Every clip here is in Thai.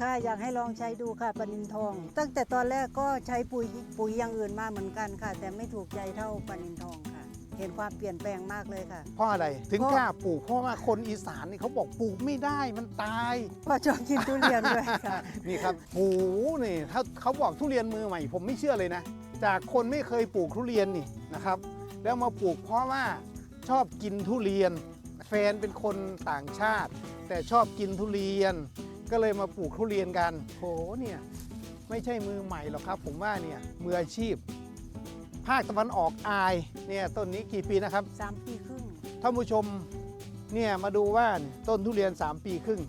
ค่ะอยากให้ลองใช้ดูค่ะปลานินทอง ตั้งแต่ตอนแรกก็ใช้ปุ๋ยปุ๋ยอย่างอื่นมาเหมือนกันค่ะ แต่ไม่ถูกใจเท่าปลานินทองค่ะ เห็นความเปลี่ยนแปลงมากเลยค่ะ เพราะอะไรถึงเพราะกล้าปลูกเพราะว่าคนอีสานนี่เขาบอกปลูกไม่ได้มันตายเพราะชอบกินทุเรียนด้วยค่ะนี่ครับโอ้โหนี่ถ้าเขาบอกทุเรียนมือใหม่ ผมไม่เชื่อเลยนะ จากคนไม่เคยปลูกทุเรียนนี่นะครับ แล้วมาปลูกเพราะว่าชอบกินทุเรียน แฟนเป็นคนต่างชาติ แต่ชอบกินทุเรียน ก็เลยมาปลูกทุเรียนกันโหเนี่ยไม่ใช่มือใหม่หรอกครับ ผมว่าเนี่ยมืออาชีพ ภาคตะวันออกอายเนี่ยต้นนี้กี่ปีนะครับสามปีครึ่งท่านผู้ชมเนี่ยมาดูว่าต้นทุเรียน 3 ปีครึ่ง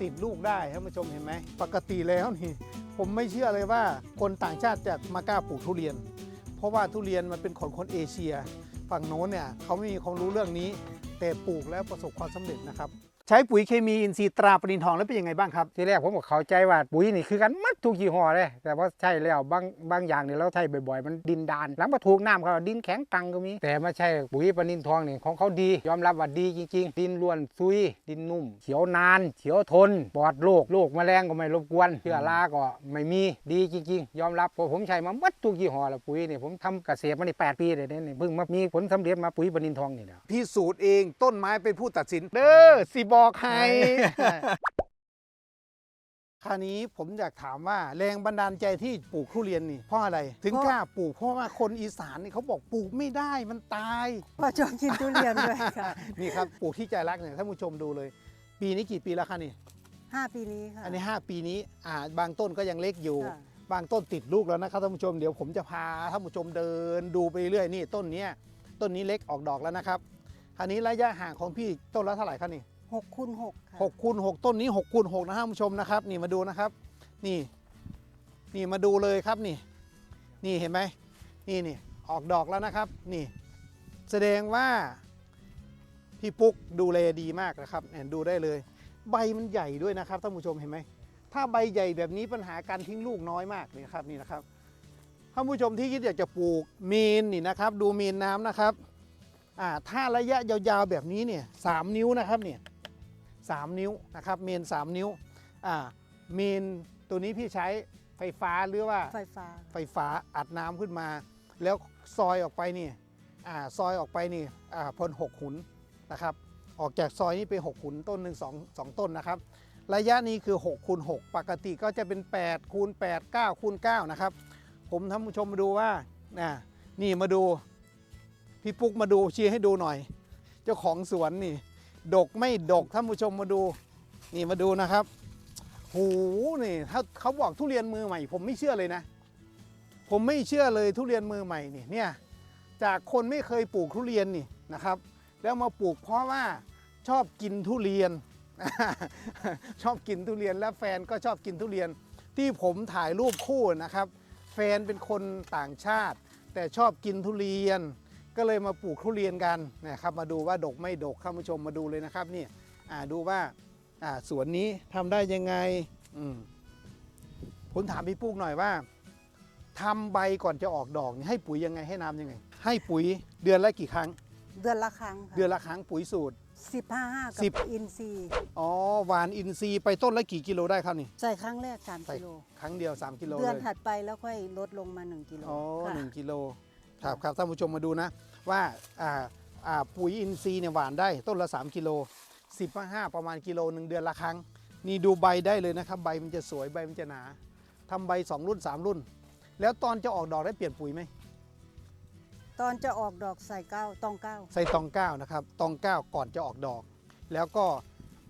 ติดลูกได้ท่านผู้ชมเห็นไหมปกติแล้วนี่ ผมไม่เชื่อเลยว่าคนต่างชาติจะมากล้าปลูกทุเรียน เพราะว่าทุเรียนมันเป็นของคนเอเชีย ฝั่งโน้นเนี่ยเขาไม่มีความรู้เรื่องนี้ แต่ปลูกแล้วประสบความสำเร็จนะครับ ใช้ปุ๋ยเคมีอินทรีย์ตราปรินทองแล้วเป็นยังไงบ้างครับ ทีแรกผมก็เข้าใจว่าปุ๋ยนี่คือกันหมัดทุกยี่ห้อเลย แต่ว่าใช่แล้วบางบางอย่างเนี่ยเราใช้บ่อยๆ มันดินดานหลังมาถูกน้ำเขาดินแข็งกังก็มี แต่มาใช่ปุ๋ยปนินทองนี่ของเขาดี ยอมรับว่าดีจริง ๆ ดินล้วนซุย ดินนุ่ม เขียวนาน เขียวทนปลอดโรคโรคแมลงก็ไม่รบกวนเชื้อราก็ไม่มีดีจริง ๆ ยอมรับเพราะผมใช้มาหมัดทุกยี่ห้อแล้วปุ๋ยนี่ผมทำเกษตรมานี่แปดปีเลยเนี่ยเพิ่งมามีผลสำเร็จมาปุ๋ยปนินทองนี่แหละพิสูจน์เองต้นไม้เป็นผู้ตัดสินเด้อสิบอกให้คราวนี้ผมอยากถามว่าแรงบันดาลใจที่ปลูกทุเรียนนี่เพราะอะไร ถึงเพราะกล้าปลูกเพราะว่าคนอีสานนี่เขาบอกปลูกไม่ได้มันตายเพราะชอบกินทุเรียนด้วยค่ะนี่ครับปลูกที่ใจรักเนี่ยท่านผู้ชมดูเลย ปีนี้กี่ปีแล้วคะนี่ห้าปีนี้ค่ะอันนี้ 5 ปีนี้อ่าบางต้นก็ยังเล็กอยู่ค่ะบางต้นติดลูกแล้วนะครับท่านผู้ชมเดี๋ยวผมจะพาท่านผู้ชมเดินดูไปเรื่อยนี่ต้นเนี้ยต้นนี้เล็กออกดอกแล้วนะครับคราวนี้ระยะห่างของพี่ต้นละเท่าไหร่คะนี่ หกคูณหกค่ะหกคูณหกต้นนี้หกคูณหกนะท่านผู้ชมนะครับ นี่มาดูนะครับ นี่ นี่มาดูเลยครับนี่ นี่เห็นไหมนี่นี่ออกดอกแล้วนะครับ นี่ แสดงว่าพี่ปุ๊กดูแลดีมากนะครับเนี่ยดูได้เลย ใบมันใหญ่ด้วยนะครับท่านผู้ชมเห็นไหมถ้าใบใหญ่แบบนี้ปัญหาการทิ้งลูกน้อยมากนี่ครับนี่นะครับท่านผู้ชมที่คิดอยากจะปลูกมีนนี่นะครับ ดูมีนน้ำนะครับอ่าถ้าระยะยาวๆแบบนี้เนี่ยสามนิ้วนะครับเนี่ย 3 นิ้วนะครับเมน 3 นิ้วอ่าเมนตัวนี้พี่ใช้ไฟฟ้าหรือว่าไฟฟ้าไฟฟ้าอัดน้ำขึ้นมา แล้วซอยออกไปนี่อ่าซอยออกไปนี่อ่าพลหกหุนนะครับ ออกจากซอยนี้ไป6หุนต้นหนึ่งสองสองต้นนะครับ ระยะนี้คือ6คูณ6ปกติก็จะเป็น8คูณ8 9คูณ9นะครับ ผมท่านผู้ชมมาดูว่าน่ะนี่มาดูพี่ปุ๊กมาดูชี้ให้ดูหน่อย เจ้าของสวนนี่ ดกไม่ดกท่านผู้ชมมาดู นี่มาดูนะครับหูนี่ถ้าเขาบอกทุเรียนมือใหม่ ผมไม่เชื่อเลยนะ ผมไม่เชื่อเลยทุเรียนมือใหม่นี่เนี่ยจากคนไม่เคยปลูกทุเรียนนี่นะครับ แล้วมาปลูกเพราะว่าชอบกินทุเรียน ชอบกินทุเรียนและแฟนก็ชอบกินทุเรียน ที่ผมถ่ายรูปคู่นะครับ แฟนเป็นคนต่างชาติ แต่ชอบกินทุเรียน ก็เลยมาปลูกทุเรียนกันนะครับมาดูว่าดกไม่ดกท่านผู้ชมมาดูเลยนะครับนี่อ่าดูว่าอ่าสวนนี้ทำได้ยังไงอืมผมถามพี่ปุ๊กหน่อยว่าทำใบก่อนจะออกดอกนี่ให้ปุ๋ยยังไงให้น้ำยังไง ให้ปุ๋ยเดือนละกี่ครั้ง เดือนละครั้งค่ะเดือนละครั้งปุ๋ยสูตรสิบห้าห้าสิกับบอินซีย์อ๋อหวานอินทรีย์ไปต้นละกี่กิโลได้ครับนี่ใส่ครั้งแรกสามใส่กิโลครั้งเดียว3กิโลเดือนเลยถัดไปแล้วค่อยลดลงมาหนึ่งกิโลอ๋อค่ะหนึ่งกิโล ครับครับท่านผู้ชมมาดูนะว่าอ่าอ่าปุ๋ยอินทรีย์เนี่ยหวานได้ต้นละ 3 กิโล10มา5ประมาณกิโลหนึ่งเดือนละครั้ง นี่ดูใบได้เลยนะครับ ใบมันจะสวยใบมันจะหนาทำใบ 2 รุ่น 3 รุ่น แล้วตอนจะออกดอกได้เปลี่ยนปุ๋ยไหมตอนจะออกดอกใส่เก้าตองเก้าใส่ตองเก้านะครับตองเก้าก่อนจะออกดอก แล้วก็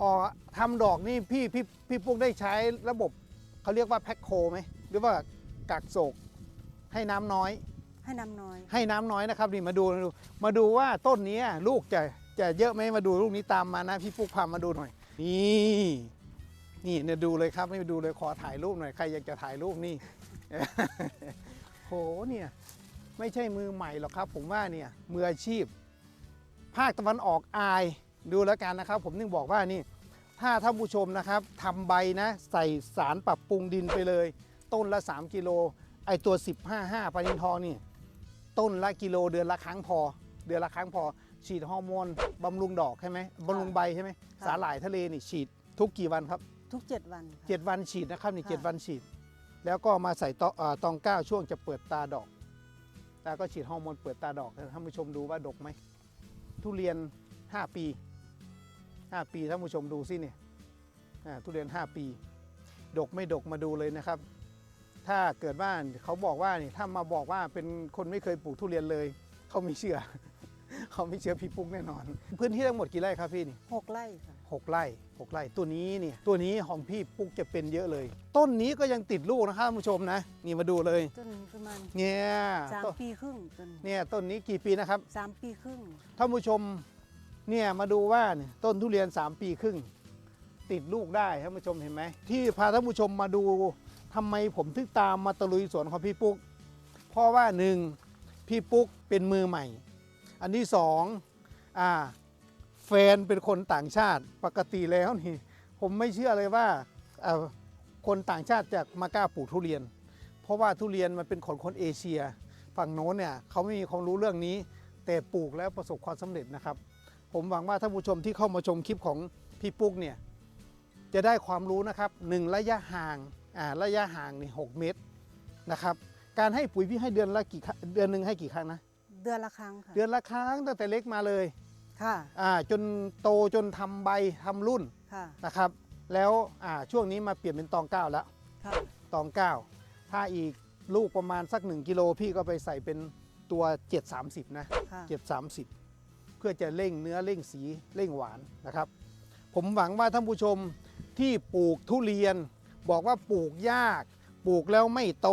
ออกทำดอกนี่พี่พี่พี่ปุ๊กได้ใช้ระบบเขาเรียกว่าแพ็คโคไหมหรือว่ากักโศกให้น้ำน้อย ให้น้ำน้อย ให้น้ำน้อยนะครับนี่มาดูมาดูมาดูว่าต้นนี้ลูกจะจะเยอะไหมมาดูลูกนี้ตามมานะพี่ปุ๊กพามาดูหน่อย นี่นี่เนี่ยดูเลยครับไม่ดูเลยขอถ่ายรูปหน่อยใครอยากจะถ่ายรูปนี่ โหเนี่ยไม่ใช่มือใหม่หรอกครับ ผมว่าเนี่ยมืออาชีพ ภาคตะวันออกอายดูแล้วกันนะครับ ผมนึงบอกว่านี่ ถ้าท่านผู้ชมนะครับทำใบนะ ใส่สารปรับปรุงดินไปเลย ต้นละ 3 กิโลไอตัว 15 5ปานินทองนี่ ต้นละกิโลเดือนละครั้งพอ เดือนละครั้งพอ ฉีดฮอร์โมนบำรุงดอกใช่ไหมบำรุงใบใช่ไหมค่ะสาหร่ายทะเลนี่ฉีดทุกกี่วันครับททุกเจ็ดวันค่ะ เจ็ดวันฉีดนะครับนี่ค่ะ เจ็ดวันฉีด แล้วก็มาใส่ตออ่าตองเก้าช่วงจะเปิดตาดอกแล้วก็ฉีดฮอร์โมนเปิดตาดอกท่านผู้ชมดูว่าดกไหมทุเรียน 5 ปี 5 ปีท่านผู้ชมดูสิเนี่ยอ่าทุเรียน 5 ปี ดกไม่ดกมาดูเลยนะครับ ถ้าเกิดว่าเขาบอกว่านี่ถ้ามาบอกว่าเป็นคนไม่เคยปลูกทุเรียนเลย เขาไม่เชื่อ เขาไม่เชื่อพี่ปุ๊กแน่นอน พื้นที่ทั้งหมดกี่ไร่ครับพี่นี่หกไร่ค่ะหกไร่หกไร่ตัวนี้เนี่ยตัวนี้ของพี่ปุ๊กจะเป็นเยอะเลย ต้นนี้ก็ยังติดลูกนะครับท่านผู้ชมนะนี่มาดูเลยต้นประมาณเนี่ยสามต้นปีครึ่งต้นเนี่ยต้นนี้กี่ปีนะครับสามปีครึ่งท่านผู้ชมเนี่ยมาดูว่าเนี่ยต้นทุเรียน 3 ปีครึ่ง ติดลูกได้ท่านผู้ชมเห็นไหมที่พาท่านผู้ชมมาดู ทำไมผมถึงตามมาตะลุยสวนของพี่ปุ๊ก เพราะว่าหนึ่งพี่ปุ๊กเป็นมือใหม่ อันที่สองอ่าแฟนเป็นคนต่างชาติปกติแล้วนี่ผมไม่เชื่อเลยว่าคนต่างชาติจะมากล้าปลูกทุเรียน เพราะว่าทุเรียนมันเป็นของคนเอเชีย ฝั่งโน้นเนี่ยเขาไม่มีความรู้เรื่องนี้ แต่ปลูกแล้วประสบความสำเร็จนะครับ ผมหวังว่าท่านผู้ชมที่เข้ามาชมคลิปของพี่ปุ๊กเนี่ยจะได้ความรู้นะครับหนึ่งระยะห่าง ระยะห่างนี่หกเมตรนะครับ การให้ปุ๋ยพี่ให้เดือนละกี่ครั้งเดือนหนึ่งให้กี่ครั้งนะ เดือนละครั้งค่ะ เดือนละครั้งตั้งแต่เล็กมาเลยค่ะอ่าจนโตจนทำใบทำรุ่นค่ะนะครับ แล้วอ่าช่วงนี้มาเปลี่ยนเป็นตองเก้าแล้วค่ะตองเก้าถ้าอีกลูกประมาณสัก 1กิโลพี่ก็ไปใส่เป็นตัว 730 นะค่ะ730 เพื่อจะเร่งเนื้อเร่งสีเร่งหวานนะครับ ผมหวังว่าท่านผู้ชมที่ปลูกทุเรียน บอกว่าปลูกยาก ปลูกแล้วไม่โต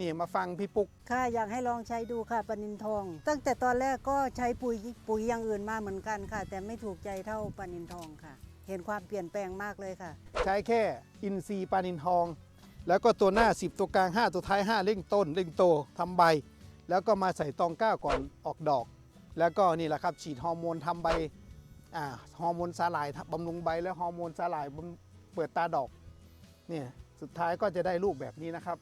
นี่มาฟังพี่ปุ๊ก ค่ะอยากให้ลองใช้ดูค่ะปลานินทอง ตั้งแต่ตอนแรกก็ใช้ปุ๋ยปุ๋ยอย่างอื่นมาเหมือนกันค่ะ แต่ไม่ถูกใจเท่าปลานินทองค่ะ เห็นความเปลี่ยนแปลงมากเลยค่ะ ใช้แค่อินทรีย์ปลานินทอง แล้วก็ตัวหน้า 10 ตัวกลาง 5 ตัวท้าย 5 เร่งต้น เร่งโตทำใบ แล้วก็มาใส่ตองก้าก่อนออกดอก แล้วก็นี่แหละครับฉีดฮอร์โมนทำใบอ่าฮอร์โมนสาหร่ายบำรุงใบและฮอร์โมนสาหร่ายบำเปิดตาดอก เนี่ยสุดท้ายก็จะได้ลูกแบบนี้นะครับ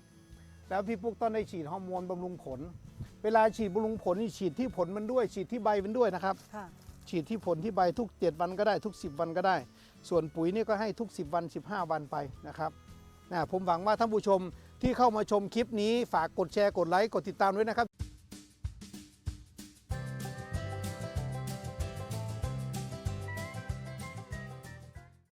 แล้วพี่ปุ๊กต้องได้ฉีดฮอร์โมนบำรุงผล เวลาฉีดบำรุงผลนี่ฉีดที่ผลมันด้วย ฉีดที่ใบมันด้วยนะครับ ค่ะ ฉีดที่ผลที่ใบทุก 7 วันก็ได้ทุก 10 วันก็ได้ ส่วนปุ๋ยนี่ก็ให้ทุก 10 วัน 15 วันไปนะครับนะผมหวังว่าท่านผู้ชมที่เข้ามาชมคลิปนี้ฝากกดแชร์กดไลค์กดติดตามด้วยนะครับ